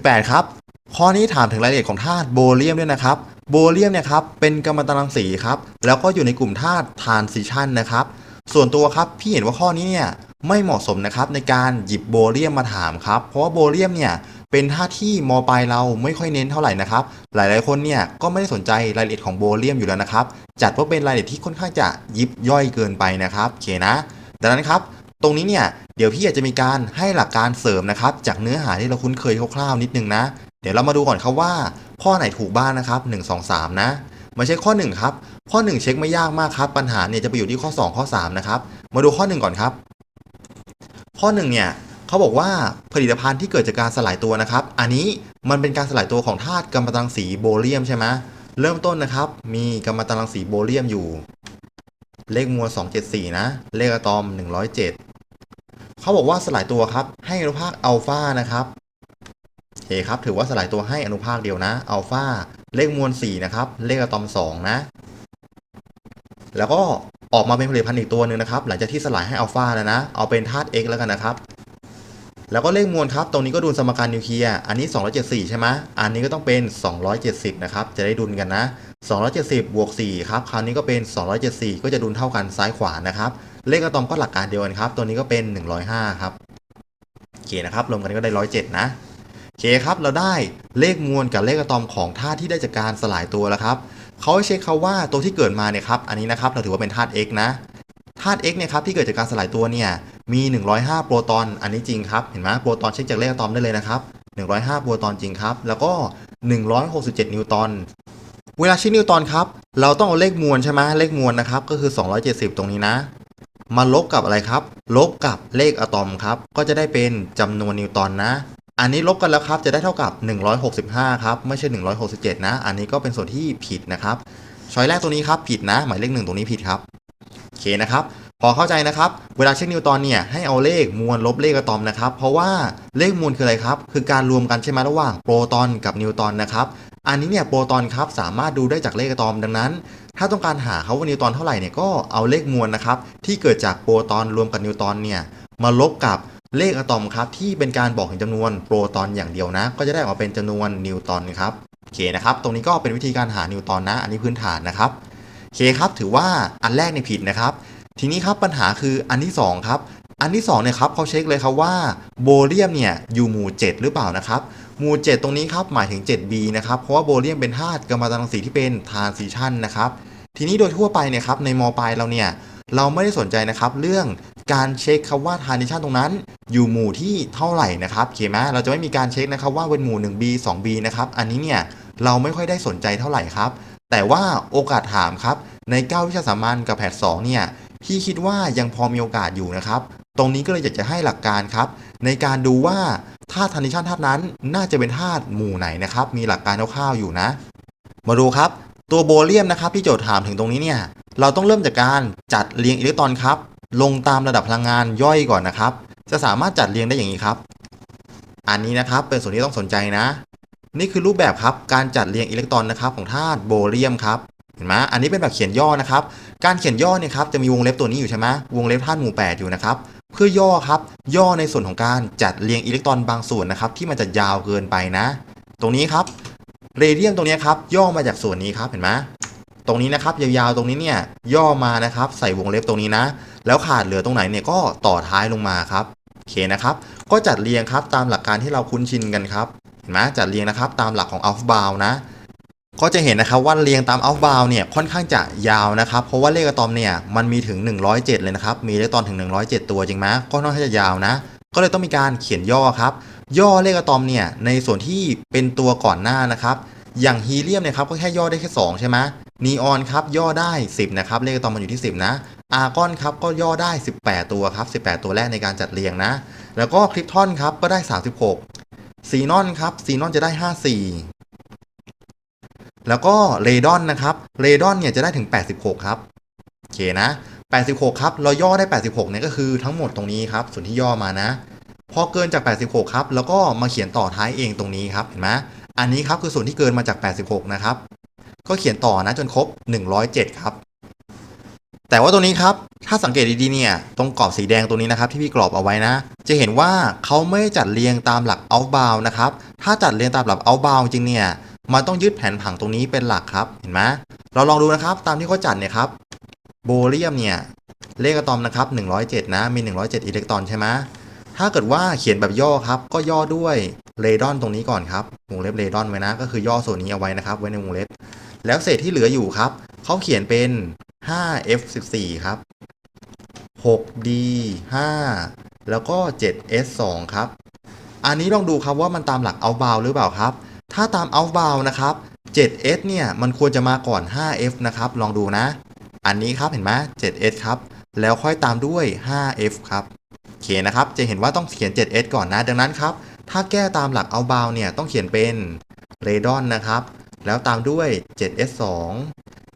18 ครับ ข้อนี้ถามถึงรายละเอียดของธาตุโบเลียมด้วยนะครับ โบเลียมเนี่ยครับเป็นกัมมันตรังสีครับ แล้วก็อยู่ในกลุ่มธาตุทานซิชันนะครับ ส่วนตัวครับพี่เห็นว่าข้อนี้เนี่ยไม่เหมาะสมนะครับในการหยิบโบเลียมมาถามครับ เพราะว่าโบเลียมเนี่ยเป็นธาตุที่มปลายเราไม่ค่อยเน้นเท่าไหร่นะครับ หลายๆคนเนี่ยก็ไม่ได้สนใจรายละเอียดของโบเลียมอยู่แล้วนะครับ จัดว่าเป็นรายละเอียดที่ค่อนข้างจะยิบย่อยเกินไปนะครับโอเคนะ ดังนั้นครับ ตรงนี้เนี่ยเดี๋ยวพี่อาจจะมีการให้หลักการเสริมนะครับ จากเนื้อหาที่เราคุ้นเคยคร่าวๆนิดนึงนะ เดี๋ยวเรามาดูก่อนครับว่า ข้อไหนถูกบ้างนะครับ 1 2 3 นะมาเช็คข้อ 1 ครับ ข้อ 1 เช็คไม่ยากมากครับ ปัญหาเนี่ยจะไปอยู่ที่ข้อ 2 ข้อ 3 นะครับ มาดูข้อ 1 ก่อนครับ ข้อ 1 เนี่ยเขาบอกว่าผลิตภัณฑ์ที่เกิดจากการสลายตัวนะครับ อันนี้มันเป็นการสลายตัวของธาตุกัมมันตรังสีโบเลียมใช่ไหมเริ่มต้นนะครับ มีกัมมันตรังสีโบเลียมอยู่ เลขมวล274 นะ เลขอะตอม 107 เขาบอกว่าสลายตัวครับ ให้อนุภาคอัลฟานะครับโอเคครับ ถือว่าสลายตัวให้อนุภาคเดียวนะอัลฟาเลขมวล 4 นะครับ เลขอะตอม 2 นะ แล้วก็ออกมาเป็นผลิตภัณฑ์อีกตัวหนึ่งนะครับ หลังจากที่สลายให้อัลฟาแล้วนะ เอาเป็นธาตุ X แล้วกันนะครับ แล้วก็เลขมวลครับ ตรงนี้ก็ดูสมการนิวเคลียร์อันนี้ 274 ใช่ไหมอันนี้ก็ต้องเป็น 270 นะครับ จะได้ดุลกันนะ 270 บวก 4 ครับ คราวนี้ก็เป็น 274 ก็จะดุลเท่ากันซ้ายขวานะครับ เลขอะตอมก็หลักการเดียวกันครับ ตัวนี้ก็เป็น 105 ครับโอเคนะครับรวมกันก็ได้ 107 นะโอเคครับเราได้เลขมวลกับเลขอะตอมของธาตุที่ได้จากการสลายตัวแล้วครับเขาให้เช็คเขาว่าตัวที่เกิดมาเนี่ยครับอันนี้นะครับเราถือว่าเป็นธาตุ X นะธาตุ X เนี่ยครับที่เกิดจากการสลายตัวเนี่ยมี 105 โปรตอนอันนี้จริงครับเห็นไหมโปรตอนเช็คจากเลขอะตอมได้เลยนะครับ105 โปรตอนจริงครับ แล้วก็ 167 นิวตันเวลาเช็คนิวตันครับเราต้องเอาเลขมวลใช่ไหมเลขมวลนะครับก็คือ 270 ตรงนี้นะ มาลบกับอะไรครับ ลบกับเลขอะตอมครับ ก็จะได้เป็นจำนวนนิวตันนะ อันนี้ลบกันแล้วครับ จะได้เท่ากับ 165 ครับ ไม่ใช่ 167 นะ อันนี้ก็เป็นส่วนที่ผิดนะครับ ช้อยแรกตัวนี้ครับผิดนะ หมายเลขหนึ่งตรงนี้ผิดครับ โอเคนะครับ พอเข้าใจนะครับ เวลาเช็คนิวตันเนี่ย ให้เอาเลขมวลลบเลขอะตอมนะครับ เพราะว่าเลขมวลคืออะไรครับ คือการรวมกันใช่ไหมระหว่างโปรตอนกับนิวตอนนะครับ อันนี้เนี่ยโปรตอนครับสามารถดูได้จากเลขอะตอมดังนั้น ถ้าต้องการหาเขาว่านิวตอนเท่าไหร่เนี่ยก็เอาเลขมวลนะครับที่เกิดจากโปรตอนรวมกับนิวตอนเนี่ยมาลบกับเลขอะตอมครับที่เป็นการบอกถึงจำนวนโปรตอนอย่างเดียวนะ ก็จะได้ออกมาเป็นจำนวนนิวตอนครับโอเคนะครับ ตรงนี้ก็เป็นวิธีการหานิวตอนนะ อันนี้พื้นฐานนะครับโอเคครับถือว่าอันแรกในผิดนะครับ ทีนี้ครับปัญหาคืออันที่2ครับ อันที่2เนี่ยครับเขาเช็คเลยครับว่าโบเลียมเนี่ยอยู่หมู่ 7 หรือเปล่านะครับหมู่ 7 ตรงนี้ครับหมายถึง 7b นะครับเพราะว่าโบเลียมเป็นธาตุกัมมันตรังสีที่เป็นทานซิชันนะครับทีนี้โดยทั่วไปเนี่ยครับในมปลายเราเนี่ยเราไม่ได้สนใจนะครับเรื่องการเช็คครับว่าทานซิชันตรงนั้น อยู่หมู่ที่เท่าไหร่นะครับโอเคไหมเราจะไม่มีการเช็คนะครับว่าเป็นหมู่ 1b 2b นะครับอันนี้เนี่ยเราไม่ค่อยได้สนใจเท่าไหร่ครับ แต่ว่าโอกาสถามครับใน 9 วิชาสามัญกับแพท2เนี่ยพี่คิดว่ายังพอมีโอกาสอยู่นะครับ ตรงนี้ก็เลยอยากจะให้หลักการครับ ในการดูว่าธาตุทานิชันธาตุนั้นน่าจะเป็นธาตุหมู่ไหนนะครับ มีหลักการคร่าวๆอยู่นะ มาดูครับ ตัวโบเลียมนะครับที่โจทย์ถามถึงตรงนี้เนี่ย เราต้องเริ่มจากการจัดเรียงอิเล็กตรอนครับ ลงตามระดับพลังงานย่อยก่อนนะครับ จะสามารถจัดเรียงได้อย่างนี้ครับ อันนี้นะครับเป็นส่วนที่ต้องสนใจนะ นี่คือรูปแบบครับการจัดเรียงอิเล็กตรอนนะครับของธาตุโบเลียมครับเห็นไหมอันนี้เป็นแบบเขียนย่อนะครับ การเขียนย่อเนี่ยครับจะมีวงเล็บตัวนี้อยู่ใช่ไหมวงเล็บธาตุหมู่ 8 อยู่นะครับ เพื่อย่อครับ ย่อในส่วนของการจัดเรียงอิเล็กตรอนบางส่วนนะครับ ที่มันจะยาวเกินไปนะ ตรงนี้ครับเรเดียมตรงนี้ครับ ย่อมาจากส่วนนี้ครับเห็นไหมตรงนี้นะครับยาวๆตรงนี้เนี่ยย่อมานะครับ ใส่วงเล็บตรงนี้นะ แล้วขาดเหลือตรงไหนเนี่ยก็ต่อท้ายลงมาครับโอเคนะครับ ก็จัดเรียงครับตามหลักการที่เราคุ้นชินกันครับเห็นไหมจัดเรียงนะครับ ตามหลักของอัลฟบาวนะ ก็จะเห็นนะครับว่าเรียงตามอัฟบาวเนี่ยค่อนข้างจะยาวนะครับเพราะว่าเลขอะตอมเนี่ยมันมีถึง 107 เลยนะครับมีเลขอะตอมถึง 107 ตัวจริงไหมก็ค่อนข้างจะยาวนะ ก็เลยต้องมีการเขียนย่อครับ ย่อเลขอะตอมเนี่ยในส่วนที่เป็นตัวก่อนหน้านะครับ อย่างฮีเลียมเนี่ยครับก็แค่ย่อได้แค่ 2 ใช่ไหมนีออนครับย่อได้ 10 นะครับ เลขอะตอมมันอยู่ที่ 10 นะ อาร์กอนครับก็ย่อได้ 18 ตัวครับ 18 ตัวแรกในการจัดเรียงนะ แล้วก็คริปทอนครับก็ได้ 36 ซีนอนครับซีนอนจะได้ 54 แล้วก็เรดอนนะครับเรดอนเนี่ยจะได้ถึง 86 ครับโอเคนะ 86 ครับ เราย่อได้ 86เนี่ยก็คือทั้งหมดตรงนี้ครับส่วนที่ย่อมานะ พอเกินจาก 86 ครับ แล้วก็มาเขียนต่อท้ายเองตรงนี้ครับเห็นไหมอันนี้ครับคือส่วนที่เกินมาจาก 86 นะครับ ก็เขียนต่อนะจนครบ 107 ครับ แต่ว่าตรงนี้ครับ ถ้าสังเกตดีๆเนี่ย ตรงกรอบสีแดงตรงนี้นะครับที่พี่กรอบเอาไว้นะ จะเห็นว่าเขาไม่จัดเรียงตามหลัก outbound นะครับ ถ้าจัดเรียงตามหลัก outbound จริงเนี่ย มันต้องยึดแผนผังตรงนี้เป็นหลักครับ เห็นไหมเราลองดูนะครับ ตามที่เขาจัดเนี่ยครับ โบเลียมเนี่ย เลขอะตอมนะครับ 107 นะ มี 107 อิเล็กตรอนใช่ไหมถ้าเกิดว่าเขียนแบบย่อครับ ก็ย่อด้วยเรดอนตรงนี้ก่อนครับ วงเล็บเรดอนไว้นะ ก็คือย่อส่วนนี้เอาไว้นะครับ ไว้ในวงเล็บ แล้วเศษที่เหลืออยู่ครับ เขาเขียนเป็น 5F14 ครับ 6D 5 แล้วก็ 7S2 ครับ อันนี้ลองดูครับว่ามันตามหลัก outbound หรือเปล่าครับ ถ้าตาม outbound นะครับ 7S เนี่ย มันควรจะมาก่อน 5F นะครับ ลองดูนะ อันนี้ครับเห็นไหม 7S ครับ แล้วค่อยตามด้วย 5F ครับโอเคนะครับ จะเห็นว่าต้องเขียน 7S ก่อนนะ ดังนั้นครับ ถ้าแก้ตามหลัก outbound เนี่ย ต้องเขียนเป็น radon นะครับ แล้วตามด้วย 7S2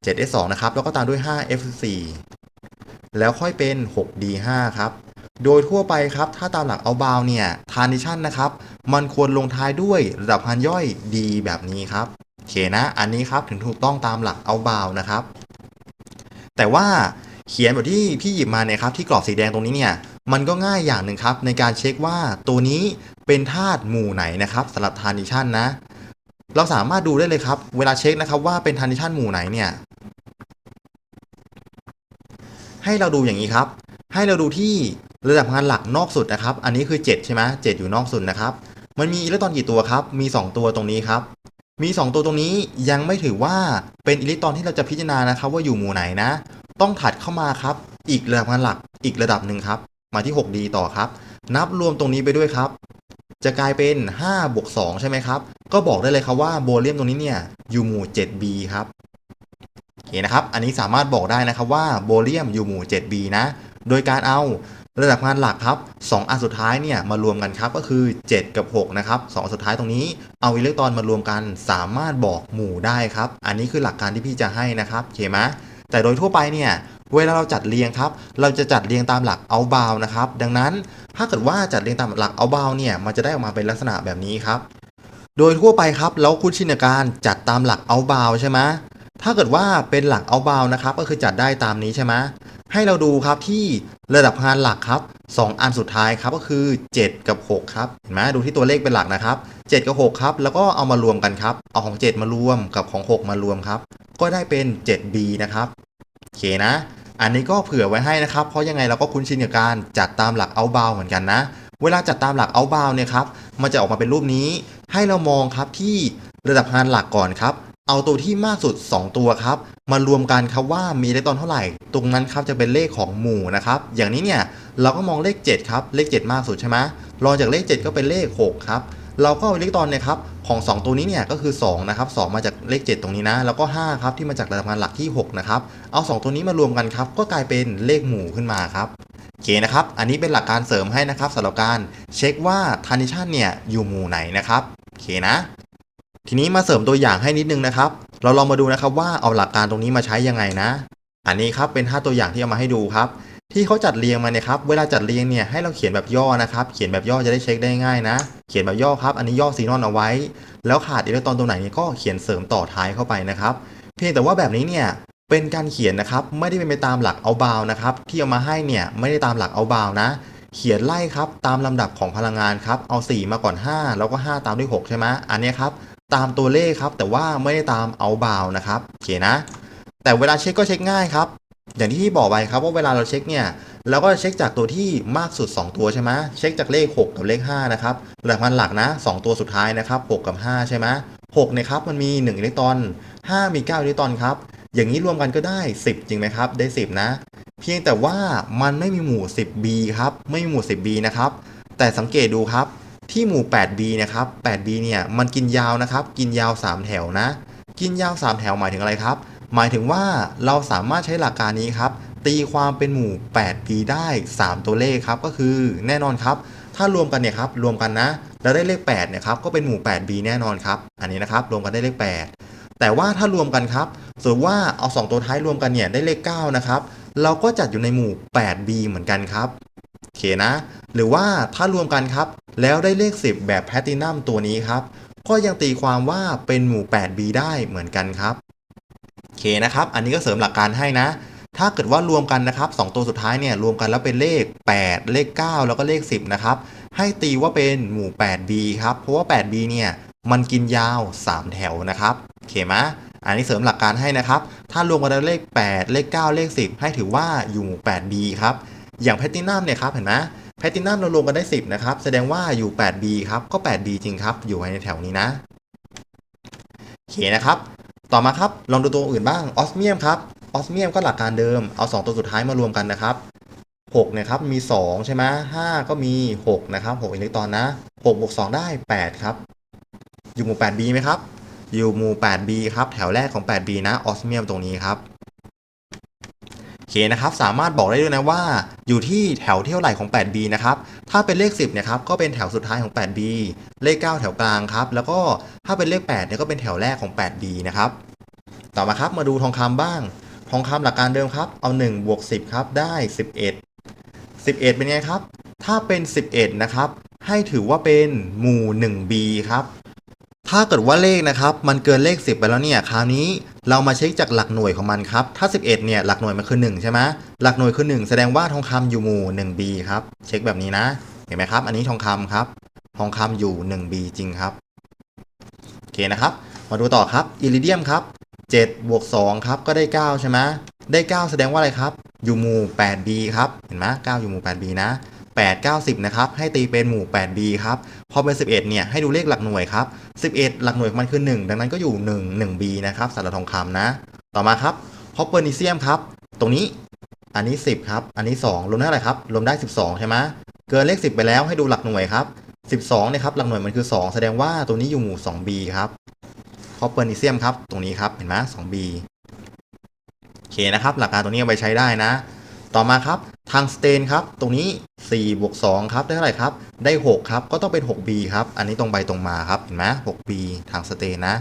7S2 นะครับ แล้วก็ตามด้วย 5F4 แล้วค่อยเป็น 6D5 ครับ โดยทั่วไปครับถ้าตามหลัก outbound เนี่ย transition นะครับ มันควรลงท้ายด้วยระดับพันย่อย D แบบนี้ครับโอเคนะ อันนี้ครับถึงถูกต้องตามหลัก outbound นะครับ แต่ว่าเขียนแบบที่พี่หยิบมาเนี่ยครับที่กรอบสีแดงตรงนี้เนี่ยมันก็ง่ายอย่างหนึ่งครับ ในการเช็คว่าตัวนี้เป็นธาตุหมู่ไหนนะครับสำหรับ transition นะ เราสามารถดูได้เลยครับ เวลาเช็คนะครับว่าเป็น transition หมู่ไหนเนี่ยให้เราดูอย่างนี้ครับ ให้เราดูที่ระดับงานหลักนอกสุดนะครับ อันนี้คือ 7 ใช่ไหม7อยู่นอกสุดนะครับ มันมีอิเล็กตรอนกี่ตัวครับ มี 2 ตัวตรงนี้ครับ มี 2 ตัวตรงนี้ยังไม่ถือว่าเป็นอิเล็กตรอนที่เราจะพิจารณานะครับ ว่าอยู่หมู่ไหนนะ ต้องถัดเข้ามาครับ อีกระดับงานหลักอีกระดับหนึ่งครับ มาที่ 6D ต่อครับ นับรวมตรงนี้ไปด้วยครับ จะกลายเป็น5บวก2ใช่ไหมครับ ก็บอกได้เลยครับว่าโบเลียมตรงนี้เนี่ยอยู่หมู่ 7B ครับโอเคนะครับ อันนี้สามารถบอกได้นะครับว่าโบเลียมอยู่หมู่ 7B นะ โดยการเอาระดับงานหลักครับ2อันสุดท้ายเนี่ยมารวมกันครับก็คือ 7 กับ 6 นะครับ2อันสุดท้ายตรงนี้เอาอิเล็กตรอนมารวมกันสามารถบอกหมู่ได้ครับ อันนี้คือหลักการที่พี่จะให้นะครับเคไหมแต่โดยทั่วไปเนี่ยเวลาเราจัดเรียงครับ เราจะจัดเรียงตามหลัก outbound นะครับ ดังนั้นถ้าเกิดว่าจัดเรียงตามหลัก outbound เนี่ยมันจะได้ออกมาเป็นลักษณะแบบนี้ครับ โดยทั่วไปครับเราคุ้นชินการจัดตามหลัก outbound ใช่ไหม ถ้าเกิดว่าเป็นหลัก outbound นะครับก็คือจัดได้ตามนี้ใช่ไหมให้เราดูครับที่ระดับงานหลักครับ 2 อันสุดท้ายครับก็คือ 7 กับ 6 ครับเห็นไหมดูที่ตัวเลขเป็นหลักนะครับ 7 กับ 6 ครับ แล้วก็เอามารวมกันครับ เอาของ 7 มารวมกับของ 6 มารวมครับ ก็ได้เป็น 7B นะครับโอเคนะ อันนี้ก็เผื่อไว้ให้นะครับ เพราะยังไงเราก็คุ้นชินกับการจัดตามหลัก outbound เหมือนกันนะ เวลาจัดตามหลัก outbound เนี่ยครับมันจะออกมาเป็นรูปนี้ ให้เรามองครับที่ระดับงานหลักก่อนครับ เอาตัวที่มากสุด 2 ตัวครับ มารวมกันครับว่ามีอิเล็กตรอนเท่าไหร่ ตรงนั้นครับจะเป็นเลขของหมู่นะครับ อย่างนี้เนี่ยเราก็มองเลข 7 ครับ เลข 7 มากสุดใช่ไหมรองจากเลข 7 ก็เป็นเลข 6 ครับ เราก็เอาอิเล็กตรอนเนี่ยครับของ 2 ตัวนี้เนี่ยก็คือ2นะครับ2มาจากเลข 7 ตรงนี้นะ แล้วก็5ครับที่มาจากระดับงานหลักที่6นะครับ เอา 2 ตัวนี้มารวมกันครับก็กลายเป็นเลขหมู่ขึ้นมาครับโอเคนะครับ อันนี้เป็นหลักการเสริมให้นะครับสำหรับการเช็คว่า transition เนี่ยอยู่หมู่ไหนนะครับโอเคนะ ทีนี้มาเสริมตัวอย่างให้นิดนึงนะครับ เราลองมาดูนะครับว่าเอาหลักการตรงนี้มาใช้ยังไงนะ อันนี้ครับเป็น 5 ตัวอย่างที่เอามาให้ดูครับ ที่เขาจัดเรียงมาเนี่ยครับ เวลาจัดเรียงเนี่ยให้เราเขียนแบบย่อนะครับ เขียนแบบย่อจะได้เช็คได้ง่ายนะ เขียนแบบย่อครับ อันนี้ย่อซีนอนเอาไว้ แล้วขาดอิเล็กตรอนตรงไหนเนี่ยก็เขียนเสริมต่อท้ายเข้าไปนะครับ เพียงแต่ว่าแบบนี้เนี่ยเป็นการเขียนนะครับ ไม่ได้เป็นไปตามหลักเอาบาวนะครับ ที่เอามาให้เนี่ยไม่ได้ตามหลักเอาบาวนะ เขียนไล่ครับตามลำดับของพลังงานครับ เอา 4 มาก่อน 5 แล้วก็ 5 ตามด้วย 6 ใช่ไหมอันนี้ครับ ตามตัวเลขครับ แต่ว่าไม่ได้ตามเอาบาวนะครับโอเคนะ แต่เวลาเช็คก็เช็คง่ายครับ อย่างที่บอกไปครับว่าเวลาเราเช็คเนี่ยเราก็เช็คจากตัวที่มากสุด 2 ตัวใช่ไหมเช็คจากเลข 6 กับเลข 5 นะครับหลักมันหลักนะ 2 ตัวสุดท้ายนะครับ 6 กับ 5 ใช่ไหม6เนี่ยครับมันมี 1 อิเล็กตรอน 5 มี 9 อิเล็กตรอนครับ อย่างนี้รวมกันก็ได้ 10 จริงไหมครับ ได้ 10 นะ เพียงแต่ว่ามันไม่มีหมู่ 10B ครับ ไม่มีหมู่ 10B นะครับ แต่สังเกตดูครับ ที่หมู่ 8B นะครับ 8B เนี่ยมันกินยาวนะครับ กินยาว 3 แถวนะ กินยาว 3 แถวหมายถึงอะไรครับ หมายถึงว่าเราสามารถใช้หลักการนี้ครับ ตีความเป็นหมู่ 8B ได้ 3 ตัวเลขครับ ก็คือแน่นอนครับ ถ้ารวมกันเนี่ยครับ รวมกันนะ แล้วได้เลข8เนี่ยครับ ก็เป็นหมู่ 8B แน่นอนครับ อันนี้นะครับ รวมกันได้เลข 8 แต่ว่าถ้ารวมกันครับสมมติว่าเอา 2 ตัวท้ายรวมกันเนี่ยได้เลข9นะครับ เราก็จัดอยู่ในหมู่ 8B เหมือนกันครับ โอเคนะ หรือว่าถ้ารวมกันครับ แล้วได้เลข 10 แบบแพลตินัมตัวนี้ครับ ก็ยังตีความว่าเป็นหมู่ 8B ได้เหมือนกันครับโอเคนะครับ อันนี้ก็เสริมหลักการให้นะ ถ้าเกิดว่ารวมกันนะครับสองตัวสุดท้ายเนี่ยรวมกันแล้วเป็นเลข 8 เลข 9 แล้วก็เลข 10 นะครับ ให้ตีว่าเป็นหมู่ 8b ครับ เพราะว่า 8b เนี่ยมันกินยาว 3 แถวนะครับโอเคไหมอันนี้เสริมหลักการให้นะครับ ถ้ารวมกันแล้วเลข 8 เลข 9 เลข 10 ให้ถือว่าอยู่หมู่ 8b ครับ อย่างแพตตินัมเนี่ยครับเห็นไหมแพตตินัมเรารวมกันได้ 10 นะครับ แสดงว่าอยู่ 8b ครับ ก็ 8b จริงครับ อยู่ในแถวนี้นะโอเคนะครับ ต่อมาครับ ลองดูตัวอื่นบ้าง ออสเมียมครับ ออสเมียมก็หลักการเดิม เอา 2 ตัวสุดท้ายมารวมกันนะครับ6เนี่ยครับ มี 2 ใช่ไหม5ก็มี 6 นะครับ 6 อิเล็กตรอนนะ6บวก2ได้ 8 ครับ อยู่หมู่ 8b ไหมครับ อยู่หมู่ 8b ครับ แถวแรกของ 8b นะ ออสเมียมตรงนี้ครับ เคนะครับสามารถบอกได้ด้วยนะว่า อยู่ที่แถวเท่าไหร่ของ 8b นะครับถ้าเป็นเลข 10เนี่ยครับก็เป็นแถวสุดท้ายของ 8b เลข 9 แถวกลางครับแล้วก็ถ้าเป็นเลข8เนี่ยก็เป็นแถวแรกของ 8b นะครับต่อมาครับมาดูทองคำบ้าง ทองคำหลักการเดิมครับเอา1บวก10ครับได้ 11 11 เป็นไงครับ ถ้าเป็น 11นะครับให้ถือว่าเป็นหมู่ 1b ครับถ้าเกิดว่าเลขนะครับ มันเกินเลข 10 ไปแล้วเนี่ยคราวนี้ เรามาเช็คจากหลักหน่วยของมันครับ ถ้า 11 เนี่ยหลักหน่วยมันคือ 1 ใช่ไหมหลักหน่วยคือ 1 แสดงว่าทองคำอยู่หมู่ 1b ครับ เช็คแบบนี้นะ เห็นไหมครับ อันนี้ทองคำครับ ทองคำอยู่ 1b จริงครับ โอเคนะครับ มาดูต่อครับ อิริเดียมครับ7บวก2ครับก็ได้ 9 ใช่ไหมได้ 9 แสดงว่าอะไรครับ อยู่หมู่ 8b ครับ เห็นไหม9อยู่หมู่ 8b นะ 8 9 10นะครับ ให้ตีเป็นหมู่ 8b ครับ พอเป็น 11 เนี่ย ให้ดูเลขหลักหน่วยครับ 11 หลักหน่วยของมันคือ 1 ดังนั้นก็อยู่ 1 1b นะครับสำหรับทองคำนะ ต่อมาครับคอปเปอร์นิเซียมครับ ตรงนี้ อันนี้ 10 ครับ อันนี้ 2 รวมได้อะไรครับ รวมได้ 12 ใช่ไหมเกินเลข 10 ไปแล้วให้ดูหลักหน่วยครับ 12เนี่ยครับ หลักหน่วยมันคือ 2 แสดงว่าตัวนี้อยู่หมู่ 2b ครับคอปเปอร์นิเซียมครับ ตรงนี้ครับ เห็นไหม 2b โอเคนะครับ หลักการตรงนี้เอาไปใช้ได้นะ ต่อมาครับทางสเตนครับตรงนี้4บวก2ครับได้เท่าไหร่ครับได้ 6 ครับก็ต้องเป็น 6b ครับอันนี้ตรงไปตรงมาครับเห็นไหม 6b ทางสเตนนะ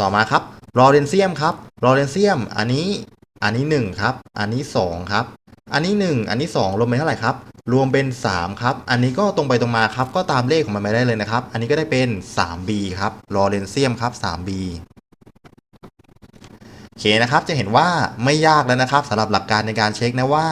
ต่อมาครับรอเรนเซียมครับรอเรนเซียมอันนี้อันนี้1ครับอันนี้2ครับอันนี้ 1 อันนี้ 2 รวมเป็นเท่าไหร่ครับรวมเป็น 3 ครับ อันนี้ก็ตรงไปตรงมาครับ ก็ตามเลขของมันไปได้เลยนะครับ อันนี้ก็ได้เป็น 3b ครับรอเรนเซียมครับ 3b เคนะครับจะเห็นว่าไม่ยากแล้วนะครับสำหรับหลักการในการเช็คนะว่า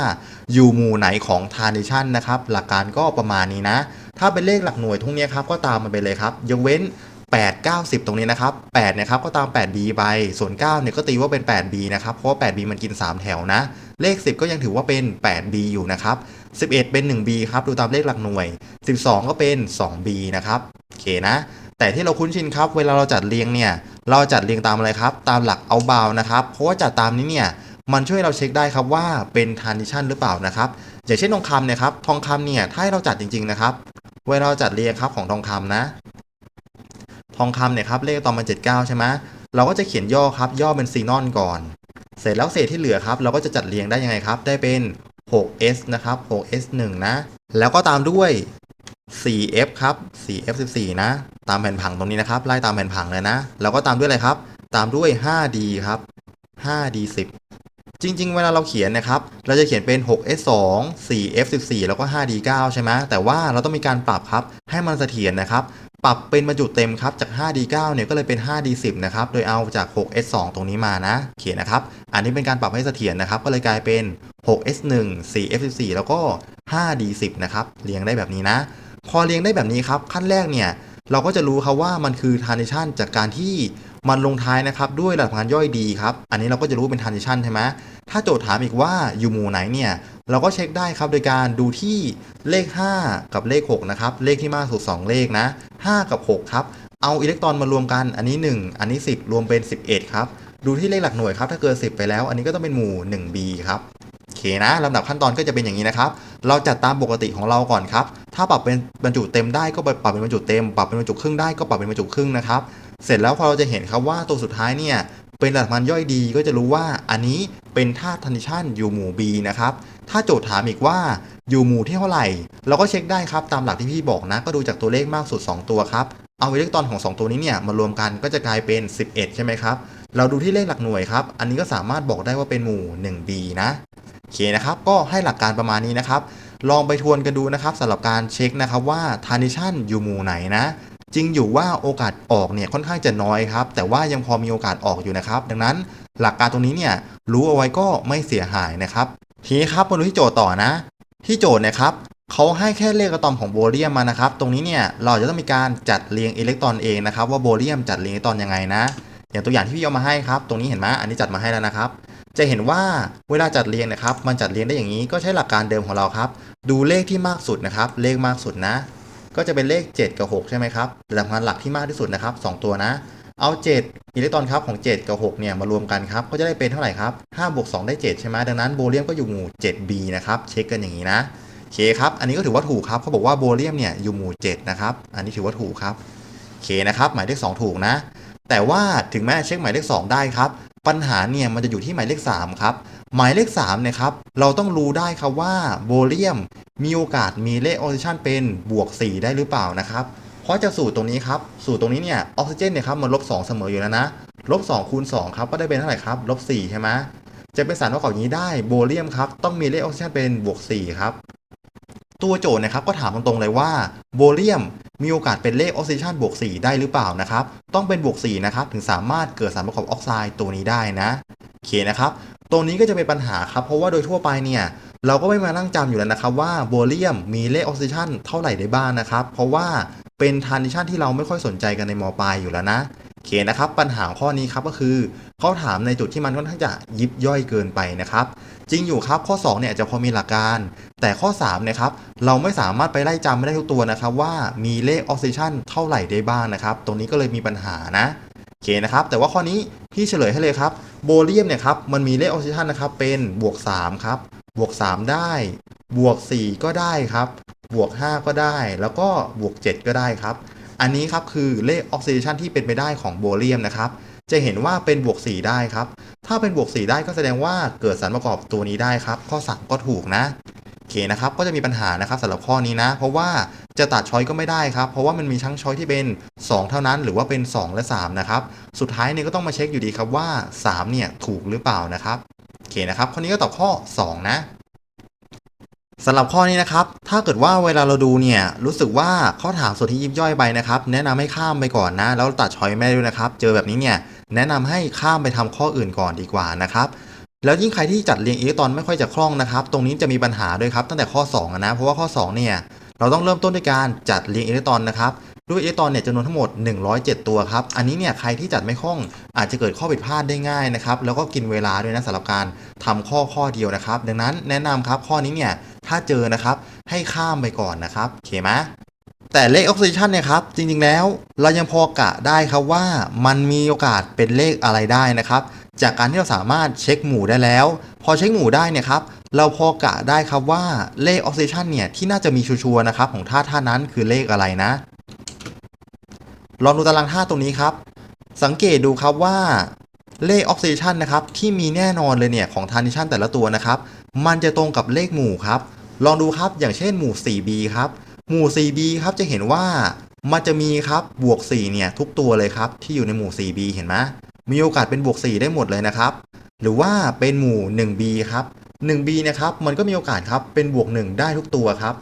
อยู่หมู่ไหนของทาร์นิชันนะครับหลักการก็ประมาณนี้นะ ถ้าเป็นเลขหลักหน่วยทุกเนี้ยครับก็ตามมันไปเลยครับยกเว้น 8 9 10ตรงนี้นะครับ8เนี่ยครับก็ตาม 8b ไปส่วน9เนี่ยก็ตีว่าเป็น 8b นะครับเพราะว่า 8b มันกิน 3 แถวนะ เลข 10 ก็ยังถือว่าเป็น 8b อยู่นะครับ11 เป็น 1b ครับดูตามเลขหลักหน่วย 12 ก็เป็น 2b นะครับโอเคนะ แต่ที่เราคุ้นชินครับเวลาเราจัดเรียงเนี่ยเราจัดเรียงตามอะไรครับ ตามหลักเอาบาวนะครับ เพราะว่าจัดตามนี้เนี่ยมันช่วยเราเช็คได้ครับว่าเป็นทาร์นิชันหรือเปล่านะครับอย่างเช่นทองคำเนี่ยครับทองคำเนี่ยถ้าให้เราจัดจริงๆนะครับเวลาเราจัดเรียงครับของทองคำนะ ทองคำเนี่ยครับเลขตอนมัน79 ใช่ไหมเราก็จะเขียนย่อครับย่อเป็นซีนอนก่อน เสร็จแล้วเศษที่เหลือครับ เราก็จะจัดเรียงได้ยังไงครับ ได้เป็น 6s นะครับ 6s1 นะ แล้วก็ตามด้วย 4f ครับ 4f14 นะ ตามแผ่นผังตรงนี้นะครับ ไล่ตามแผ่นผังเลยนะ แล้วก็ตามด้วยอะไรครับ ตามด้วย 5d ครับ 5d10 จริง ๆ เวลาเราเขียนนะครับ เราจะเขียนเป็น 6s2 4f14 แล้วก็ 5d9 ใช่ไหมแต่ว่าเราต้องมีการปรับครับ ให้มันเสถียรนะครับ ปรับเป็นบรรจุเต็มครับ จาก 5d9 เนี่ยก็เลยเป็น 5d10 นะครับ โดยเอาจาก 6s2 ตรงนี้มานะ เขียนนะครับ อันนี้เป็นการปรับให้เสถียรนะครับ ก็เลยกลายเป็น 6s1 4f14 แล้วก็ 5d10 นะครับ เรียงได้แบบนี้นะ พอเรียงได้แบบนี้ครับขั้นแรกเนี่ยเราก็จะรู้ครับว่ามันคือ transition จากการที่มันลงท้ายนะครับด้วยหลักการย่อยดีครับ อันนี้เราก็จะรู้เป็น transition ใช่ไหมถ้าโจทย์ถามอีกว่าอยู่หมู่ไหนเนี่ยเราก็เช็คได้ครับโดยการดูที่เลข 5 กับเลข6นะครับเลขที่มากสุด2เลขนะ 5 กับ6ครับเอาอิเล็กตรอนมารวมกันอันนี้ 1 อันนี้ 10 รวมเป็น 11 ครับ ดูที่เลขหลักหน่วยครับ ถ้าเกิน 10 ไปแล้ว อันนี้ก็ต้องเป็นหมู่ 1b ครับ เคนะลำดับขั้นตอนก็จะเป็นอย่างนี้นะครับ เราจัดตามปกติของเราก่อนครับ ถ้าปรับเป็นบรรจุเต็มได้ก็ปรับเป็นบรรจุเต็ม ปรับเป็นบรรจุครึ่งได้ก็ปรับเป็นบรรจุครึ่งนะครับ เสร็จแล้วพอเราจะเห็นครับว่าตัวสุดท้ายเนี่ยเป็นหลักมันย่อยดีก็จะรู้ว่าอันนี้เป็นธาตุทันิชันอยู่หมู่ B นะครับ ถ้าโจทย์ถามอีกว่าอยู่หมู่ที่เท่าไหร่ เราก็เช็คได้ครับตามหลักที่พี่บอกนะ ก็ดูจากตัวเลขมากสุด 2 ตัวครับ เอาอิเล็กตรอนของ 2 ตัวนี้เนี่ยมารวมกันก็จะกลายเป็น 11 ใช่ไหมครับ เราดูที่เลขหลักหน่วยครับ อันนี้ก็สามารถบอกได้ว่าเป็นหมู่ 1B นะโอเคนะครับ ก็ให้หลักการประมาณนี้นะครับ ลองไปทวนกันดูนะครับสำหรับการเช็คนะครับว่าทานิชันอยู่หมู่ไหนนะ จริงอยู่ว่าโอกาสออกเนี่ยค่อนข้างจะน้อยครับ แต่ว่ายังพอมีโอกาสออกอยู่นะครับ ดังนั้นหลักการตรงนี้เนี่ยรู้เอาไว้ก็ไม่เสียหายนะครับ ทีนี้ครับมาดูที่โจทย์ต่อนะ ที่โจทย์นะครับเขาให้แค่เลขอะตอมของโบเลียมมานะครับ ตรงนี้เนี่ยเราจะต้องมีการจัดเรียงอิเล็กตรอนเองนะครับว่าโบเลียมจัดเรียงอิเล็กตรอนยังไงนะ อย่างตัวอย่างที่พี่เอมาให้ครับ ตรงนี้เห็นไหมอันนี้จัดมาให้แล้วนะครับ จะเห็นว่าเวลาจัดเรียงนะครับ มันจัดเรียงได้อย่างนี้ก็ใช้หลักการเดิมของเราครับ ดูเลขที่มากสุดนะครับ เลขมากสุดนะ ก็จะเป็นเลข 7 กับ 6 ใช่ไหมครับแต่สำคัญหลักที่มากที่สุดนะครับ 2 ตัวนะ เอา 7 อิเล็กตรอนครับของ 7 กับ 6 เนี่ยมารวมกันครับ ก็จะได้เป็นเท่าไหร่ครับ5บวก2ได้ 7 ใช่ไหมดังนั้นโบเลียมก็อยู่หมู่ 7b นะครับ เช็คกันอย่างนี้นะโอเคครับ อันนี้ก็ถือว่าถูกครับเขาบอกว่าโบเลียมเนี่ยอยู่หมู่ 7 นะครับ อันนี้ถือว่าถูกครับโอเคนะครับ หมายเลข2ถูกนะ แต่ว่าถึงแม้เช็คหมายเลข 2 ได้ครับ ปัญหาเนี่ยมันจะอยู่ที่หมายเลข 3 ครับ หมายเลข3เนี่ยครับ เราต้องรู้ได้ครับว่าโบเลียมมีโอกาสมีเลขออกซิเจนเป็นบวก 4 ได้หรือเปล่านะครับ เพราะจากสูตรตรงนี้ครับ สูตรตรงนี้เนี่ยออกซิเจนเนี่ยครับมันลบ2เสมออยู่แล้วนะลบ2คูณ2ครับก็ได้เป็นเท่าไหร่ครับลบ4ใช่ไหมจะเป็นสารประกอบอย่างนี้ได้โบเลียมครับต้องมีเลขออกซิเจนเป็นบวก4ครับ ตัวโจทย์นะครับก็ถามตรงๆเลยว่าโบเลียมมีโอกาสเป็นเลขออกซิเจนบวก 4 ได้หรือเปล่านะครับ ต้องเป็นบวก 4 นะครับ ถึงสามารถเกิดสารประกอบออกไซด์ตัวนี้ได้นะโอเคนะครับตรงนี้ก็จะเป็นปัญหาครับ เพราะว่าโดยทั่วไปเนี่ย เราก็ไม่มานั่งจำอยู่แล้วนะครับว่าโบเลียมมีเลขออกซิเจนเท่าไหร่ได้บ้างนะครับ เพราะว่าเป็นทานดิชันที่เราไม่ค่อยสนใจกันในมปลายอยู่แล้วนะโอเคนะครับ ปัญหาข้อนี้ครับก็คือเขาถามในจุดที่มันค่อนข้างจะยิบย่อยเกินไปนะครับ จริงอยู่ครับข้อ 2 เนี่ยจะพอมีหลักการ แต่ข้อ3เนี่ยครับเราไม่สามารถไปไล่จำไม่ได้ทุกตัวนะครับ ว่ามีเลขออกซิเจนเท่าไหร่ได้บ้างนะครับ ตรงนี้ก็เลยมีปัญหานะโอเคนะครับ แต่ว่าข้อนี้พี่เฉลยให้เลยครับโบเลียมเนี่ยครับมันมีเลขออกซิเจนนะครับเป็นบวก3ครับบวก 3 ได้ บวก 4 ก็ได้ครับ บวก 5 ก็ได้ แล้วก็บวก 7 ก็ได้ครับ อันนี้ครับคือเลขออกซิเจนที่เป็นไปได้ของโบเลียมนะครับ จะเห็นว่าเป็นบวก 4 ได้ครับ ถ้าเป็นบวก 4 ได้ก็แสดงว่าเกิดสารประกอบตัวนี้ได้ครับ ข้อ 3 ก็ถูกนะโอเคนะครับ ก็จะมีปัญหานะครับสำหรับข้อนี้นะ เพราะว่าจะตัดช้อยก็ไม่ได้ครับ เพราะว่ามันมีทั้งช้อยที่เป็น 2 เท่านั้นหรือว่าเป็น 2 และ 3 นะครับ สุดท้ายเนี่ยก็ต้องมาเช็คอยู่ดีครับว่า 3 เนี่ยถูกหรือเปล่านะครับโอเคนะครับ ข้อนี้ก็ตอบข้อ 2 นะสำหรับข้อนี้นะครับ ถ้าเกิดว่าเวลาเราดูเนี่ยรู้สึกว่าข้อถามส่วนที่ยิบย่อยไปนะครับ แนะนำให้ข้ามไปก่อนนะ แล้วตัดช้อยไม่ได้ด้วยนะครับ เจอแบบนี้เนี่ย แนะนำให้ข้ามไปทำข้ออื่นก่อนดีกว่านะครับแล้วยิ่งใครที่จัดเรียงอิเล็กตรอนไม่ค่อยจะคล่องนะครับ ตรงนี้จะมีปัญหาด้วยครับตั้งแต่ข้อ2อะนะเพราะว่าข้อ2เนี่ยเราต้องเริ่มต้นด้วยการจัดเรียงอิเล็กตรอนนะครับด้วยอิเล็กตรอนเนี่ยจำนวนทั้งหมด 107 ตัวครับ อันนี้เนี่ยใครที่จัดไม่คล่องอาจจะเกิดข้อผิดพลาดได้ง่ายนะครับ แล้วก็กินเวลาด้วยนะสำหรับการทำข้อข้อเดียวนะครับ ดังนั้นแนะนำครับข้อนี้เนี่ยถ้าเจอนะครับให้ข้ามไปก่อนนะครับโอเคไหม แต่เลขออกซิเจนเนี่ยครับ จริงๆแล้วเรายังพอกะได้ครับว่ามันมีโอกาสเป็นเลขอะไรได้นะครับ จากการที่เราสามารถเช็คหมู่ได้แล้ว พอเช็คหมู่ได้เนี่ยครับเราพอกะได้ครับว่าเลขออกซิเจนเนี่ยที่น่าจะมีชัวร์นะครับของธาตุธาตุนั้นคือเลขอะไรนะ ลองดูตารางธาตุตรงนี้ครับ สังเกตดูครับว่าเลขออกซิเจนนะครับที่มีแน่นอนเลยเนี่ยของทานิชันแต่ละตัวนะครับ มันจะตรงกับเลขหมู่ครับ ลองดูครับอย่างเช่นหมู่ 4b ครับ หมู่ 4b ครับจะเห็นว่ามันจะมีครับบวก 4 เนี่ย ทุกตัวเลยครับ ที่อยู่ในหมู่ 4b เห็นไหมมีโอกาสเป็นบวก 4 ได้หมดเลยนะครับ หรือว่าเป็นหมู่ 1b ครับ 1b นะครับมันก็มีโอกาสครับเป็นบวก 1 ได้ทุกตัวครับ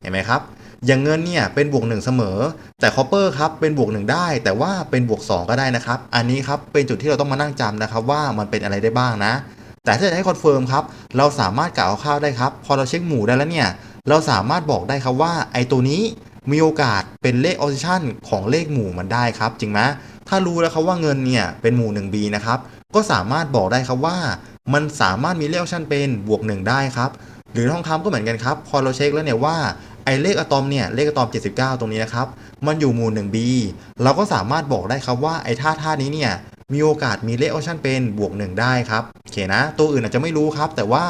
เห็นไหมครับ อย่างเงินเนี่ยเป็นบวก 1 เสมอ แต่คอปเปอร์ครับเป็นบวก 1 ได้ แต่ว่าเป็นบวก 2 ก็ได้นะครับ อันนี้ครับเป็นจุดที่เราต้องมานั่งจำนะครับ ว่ามันเป็นอะไรได้บ้างนะ แต่ถ้าจะให้คอนเฟิร์มครับเราสามารถกล่าวคร่าวได้ครับ พอเราเช็คหมู่ได้แล้วเนี่ย เราสามารถบอกได้ครับว่าไอ้ตัวนี้มีโอกาสเป็นเลขออซิชันของเลขหมู่มันได้ครับ จริงไหมถ้ารู้แล้วครับว่าเงินเนี่ยเป็นหมู่ 1b นะครับก็สามารถบอกได้ครับว่า มันสามารถมีเลขออซิชันเป็นบวก 1 ได้ครับ หรือทองคำก็เหมือนกันครับ พอเราเช็คแล้วเนี่ยว่าไอ้เลขอะตอมเนี่ยเลขอะตอม 79 ตรงนี้นะครับมันอยู่หมู่ 1b เราก็สามารถบอกได้ครับว่าไอ้ท่าท่านี้เนี่ยมีโอกาสมีเลขออปชั่นเป็นบวก 1 ได้ครับ เคนะ ตัวอื่นอาจจะไม่รู้ครับ แต่ว่า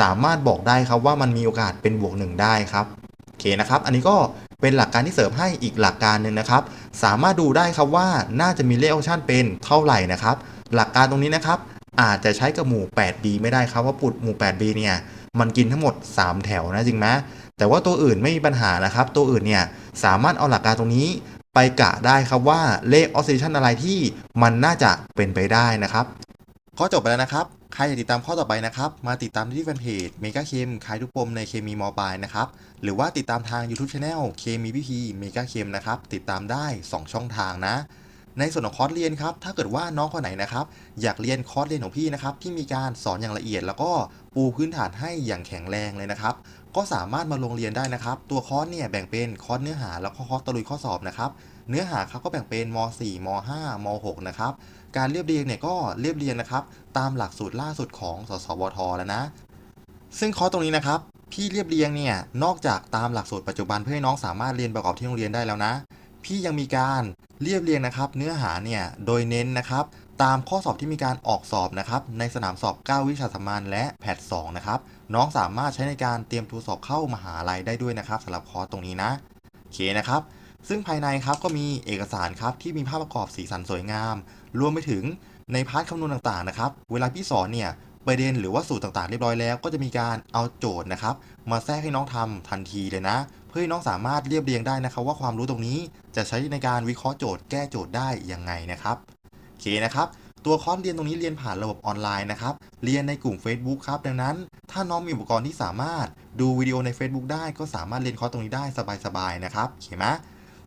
สามารถบอกได้ครับว่ามันมีโอกาสเป็นบวก 1 ได้ครับโอเคนะครับ อันนี้ก็เป็นหลักการที่เสริมให้อีกหลักการหนึ่งนะครับ สามารถดูได้ครับว่าน่าจะมีเลขออปชั่นเป็นเท่าไหร่นะครับ หลักการตรงนี้นะครับ อาจจะใช้กับหมู่ 8b ไม่ได้ครับว่าปุดหมู่ 8b เนี่ยมันกินทั้งหมด 3 แถวนะจริงไหมแต่ว่าตัวอื่นไม่มีปัญหานะครับ ตัวอื่นเนี่ยสามารถเอาหลักการตรงนี้ไปกะได้ครับว่าเลขออกซิเจนอะไรที่มันน่าจะเป็นไปได้นะครับ ข้อจบไปแล้วนะครับ ใครอยากติดตามข้อต่อไปนะครับ มาติดตามที่แฟนเพจเมกาเคมขายทุกปมในเคมีมอปลายนะครับ หรือว่าติดตามทาง YouTube Channel เคมีพีพีเมกาเคมนะครับ ติดตามได้ 2 ช่องทางนะ ในส่วนของคอร์สเรียนครับ ถ้าเกิดว่าน้องคนไหนนะครับ อยากเรียนคอร์สเรียนของพี่นะครับ ที่มีการสอนอย่างละเอียด แล้วก็ปูพื้นฐานให้อย่างแข็งแรงเลยนะครับ ก็สามารถมาลงเรียนได้นะครับ ตัวคอร์สเนี่ยแบ่งเป็นคอร์สเนื้อหาแล้วก็คอร์สตะลุยข้อสอบนะครับ เนื้อหาครับก็แบ่งเป็นม .4 ม .5 ม .6 นะครับ การเรียบเรียงเนี่ยก็เรียบเรียงนะครับ ตามหลักสูตรล่าสุดของสสวทแล้วนะ ซึ่งคอร์สตรงนี้นะครับ พี่เรียบเรียงเนี่ยนอกจากตามหลักสูตรปัจจุบันเพื่อให้น้องสามารถเรียนประกอบที่โรงเรียนได้แล้วนะ พี่ยังมีการเรียบเรียงนะครับ เนื้อหาเนี่ยโดยเน้นนะครับตามข้อสอบที่มีการออกสอบนะครับในสนามสอบ 9 วิชาสามัญและแพท2นะครับน้องสามารถใช้ในการเตรียมตัวสอบเข้ามหาลัยได้ด้วยนะครับสำหรับคอร์สตรงนี้นะโอเคนะครับ ซึ่งภายในครับก็มีเอกสารครับที่มีภาพประกอบสีสันสวยงาม รวมไปถึงในพาร์ทคำนวณต่างๆนะครับ เวลาพี่สอนเนี่ยประเด็นหรือว่าสูตรต่างๆเรียบร้อยแล้ว ก็จะมีการเอาโจทย์นะครับ มาแทรกให้น้องทำทันทีเลยนะ เพื่อให้น้องสามารถเรียบเรียงได้นะครับ ว่าความรู้ตรงนี้จะใช้ในการวิเคราะห์โจทย์แก้โจทย์ได้ยังไงนะครับโอเคนะครับ ตัวคอร์สเรียนตรงนี้เรียนผ่านระบบออนไลน์นะครับ เรียนในกลุ่ม Facebook ครับ ดังนั้น ถ้าน้องมีอุปกรณ์ที่สามารถดูวิดีโอใน Facebook ได้ก็สามารถเรียนคอร์สตรงนี้ได้สบายๆนะครับโอเคไหม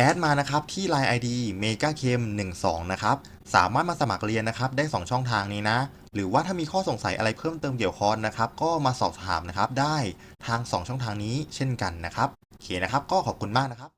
แอดมานะครับที่ Line ID m e g a k e m 1 2นะครับ สามารถมาสมัครเรียนนะครับได้ 2 ช่องทางนี้นะ หรือว่าถ้ามีข้อสงสัยอะไรเพิ่มเติมเกี่ยวคอนนะครับ ก็มาสอบถามนะครับได้ทาง 2 ช่องทางนี้เช่นกันนะครับโอเคนะครับ ก็ขอบคุณมากนะครับ